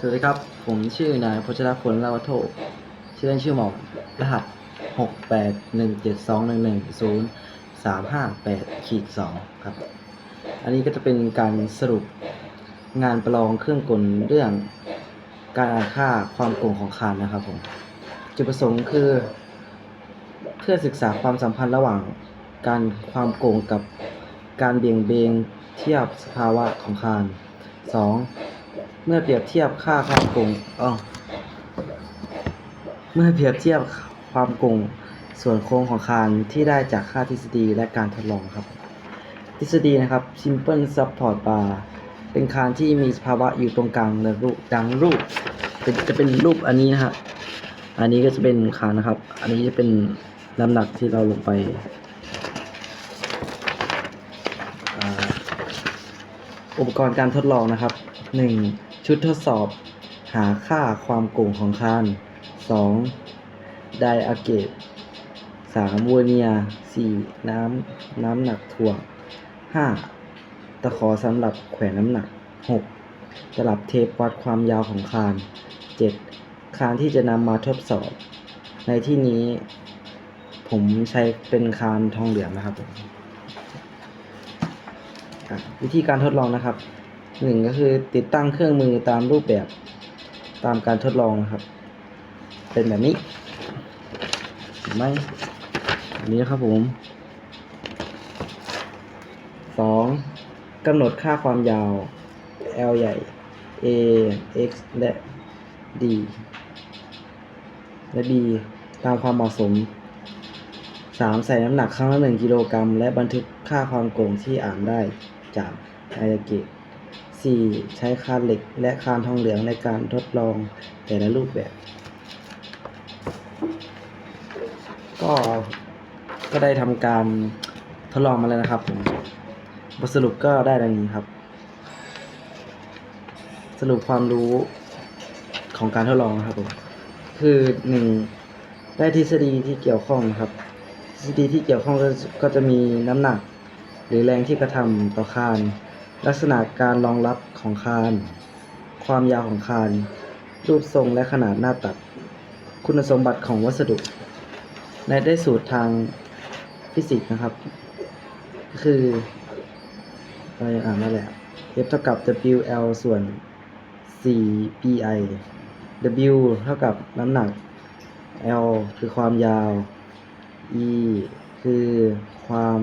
สวัสดีครับ ผมชื่อนายพชรพลลาวโทชื่อเล่นชื่อหมอกรหัสหกแปดหนึ่งเจ็ดสองหนึ่งหนึ่งศูนย์สามห้าแปดขีดสองครับ อันนี้ก็จะเป็นการสรุปงานประลองเครื่องกลเรื่องการอ่านค่าความโกงของคานนะครับผม จุดประสงค์คือ เพื่อศึกษาความสัมพันธ์ระหว่างการความโกงกับการเบี่ยงเบนเทียบสภาวะของคานสอง เมื่อเปรียบเทียบค่าความโกงอ๋อเมื่อเปรียบเทียบความโกงส่วนโค้งของคานที่ได้จากค่าทฤษฎีและการทดลองครับ ทฤษฎีนะครับ simple support bar เป็นคานที่มีสภาวะอยู่ตรงกลางในรูปดังรูปจะเป็นรูปอันนี้นะครับอันนี้ก็จะเป็นคานนะครับ อันนี้จะเป็นน้ำหนักที่เราลงไปอุปกรณ์การทดลองนะครับ 1. ชุดทดสอบ หาค่าความโก่งของคาน 2. ไดอะเกต 3. วอร์เนีย 4. น้ำน้ำหนักถ่วง 5. ตะขอสำหรับแขวนน้ำหนัก 6. ตลับเทปวัดความยาวของคาน 7. คานที่จะนำมาทดสอบ ในที่นี้ ผมใช้เป็นคานทองเหลืองนะครับ วิธีการทดลองนะครับ หนึ่งก็คือติดตั้งเครื่องมือตามรูปแบบตามการทดลองนะครับ เป็นแบบนี้เห็นไหมแบบนี้ครับผมสองกำหนดค่าความยาว L ใหญ่ A X และ D และ B ตามความเหมาะสม 3. ใส่น้ำหนักครั้งละ1กิโลกรัมและบันทึกค่าความโก่งที่อ่านได้จากไอเกต 4. ใช้คานเหล็กและคานทองเหลืองในการทดลองแต่ละรูปแบบ ก็ก็ได้ทำการทดลองมาแล้วนะครับผมบทสรุปก็ได้ดังนี้ครับ สรุปความรู้ของการทดลองนะครับผมคือหนึ่งได้ทฤษฎีที่เกี่ยวข้องครับ ทฤษฎีที่เกี่ยวข้องก็จะมีน้ำหนัก หรือแรงที่กระทำต่อคาน ลักษณะการรองรับของคาน ความยาวของคาน รูปทรงและขนาดหน้าตัด คุณสมบัติของวัสดุ และได้สูตรทางฟิสิกส์นะครับ คือเรายังอ่านนั่นแหละ F เท่ากับ WL ส่วน 4 PI W เท่ากับน้ำหนัก L คือความยาว E คือความ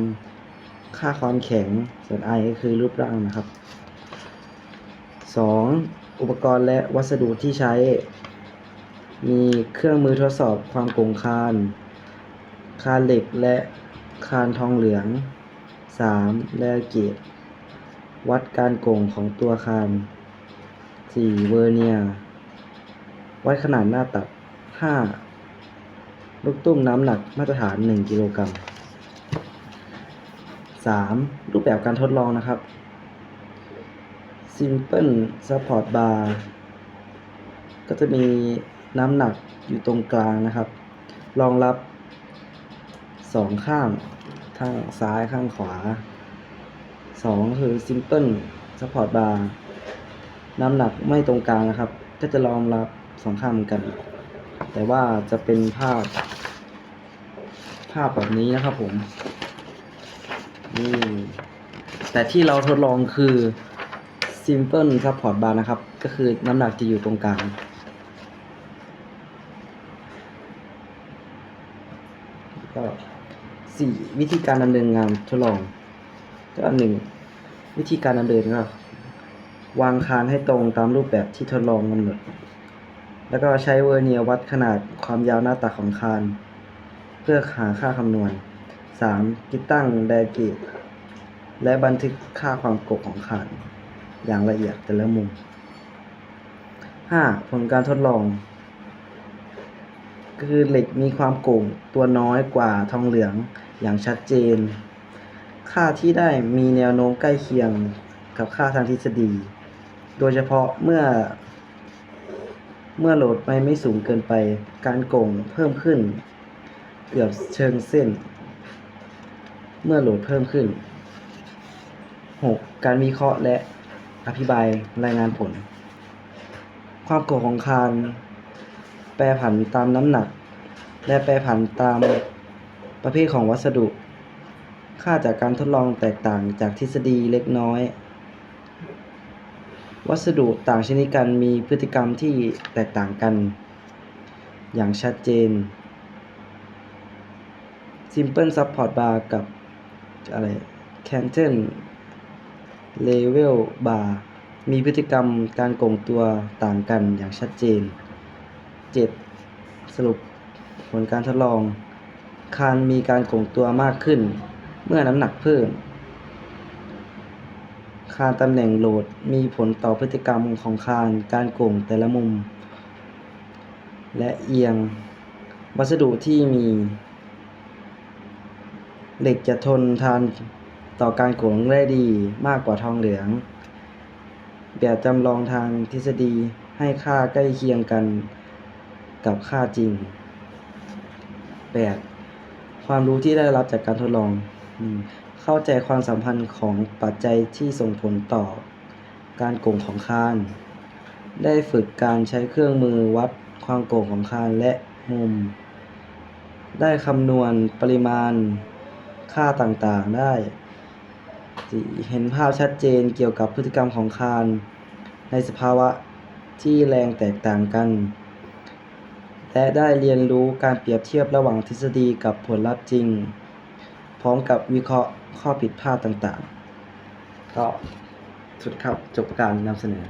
ค่าความแข็งส่วน I ก็คือรูปร่างนะครับ 2. อุปกรณ์และวัสดุที่ใช้ มีเครื่องมือทดสอบความโกงคาน คานเหล็กและคานทองเหลือง 3. แลเกตวัดการโกงของตัวคาน 4. เวอร์เนียร์วัดขนาดหน้าตัด 5. ลูกตุ้มน้ำหนักมาตรฐาน 1 กิโลกรัม 3. รูปแบบการทดลองนะครับ Simple Support Bar ก็จะมีน้ำหนักอยู่ตรงกลางนะครับ รองรับสองข้างข้างซ้ายข้างขวา 2 คือ Simple Support Bar น้ำหนักไม่ตรงกลางนะครับ ก็จะรองรับสองข้างเหมือนกัน แต่ว่าจะเป็นภาพภาพแบบนี้นะครับผม นี่ แต่ที่เราทดลองคือ simple support bar นะครับ ก็คือน้ำหนักจะอยู่ตรงกลาง ก็สี่วิธีการดำเนินงานทดลองก็หนึ่งวิธีการดำเนินก็วางคานให้ตรงตามรูปแบบที่ทดลองกำหนด แล้วก็ใช้เวอร์เนียวัดขนาดความยาวหน้าตัดของคาน เพื่อหาค่าคำนวณ 3. ติดตั้งไดเกตและบันทึกค่าความกบของคานอย่างละเอียดแต่ละมุม 5. ผลการทดลอง คือเหล็กมีความโก่งตัวน้อยกว่าทองเหลืองอย่างชัดเจน ค่าที่ได้มีแนวโน้มใกล้เคียงกับค่าทางทฤษฎี โดยเฉพาะเมื่อ เมื่อโหลดไปไม่สูงเกินไป การโก่งเพิ่มขึ้น เกือบเชิงเส้น เมื่อโหลดเพิ่มขึ้น 6. การวิเคราะห์และอธิบายรายงานผล ความโก่งของคานแปรผันตามน้ำหนัก และแปรผันตามประเภทของวัสดุ ค่าจากการทดลองแตกต่างจากทฤษฎีเล็กน้อย วัสดุต่างชนิดกันมีพฤติกรรมที่แตกต่างกัน อย่างชัดเจน Simple Support Bar กับ อะไร Canton Level Bar มีพฤติกรรมการโก่งตัวต่างกันอย่างชัดเจน 7. สรุปผลการทดลอง คานมีการโก่งตัวมากขึ้น เมื่อน้ำหนักเพิ่ม คานตำแหน่งโหลดมีผลต่อพฤติกรรมของคานการโก่งแต่ละมุม และเอียง วัสดุที่มี เหล็กจะทนทานต่อการโก่งได้ดีมากกว่าทองเหลือง แบบจำลองทางทฤษฎีให้ค่าใกล้เคียงกันกับค่าจริง 8. ความรู้ที่ได้รับจากการทดลอง เข้าใจความสัมพันธ์ของปัจจัยที่ส่งผลต่อ การโก่งของคาน ได้ฝึกการใช้เครื่องมือวัดความโก่งของคานและมุม ได้คำนวณปริมาณ ค่าต่างๆได้ เห็นภาพชัดเจนเกี่ยวกับพฤติกรรมของคาน ในสภาวะที่แรงแตกต่างกัน และได้เรียนรู้การเปรียบเทียบระหว่างทฤษฎีกับผลลัพธ์จริง พร้อมกับวิเคราะห์ข้อผิดพลาดต่างๆ ก็สุดครับจบการนำเสนอ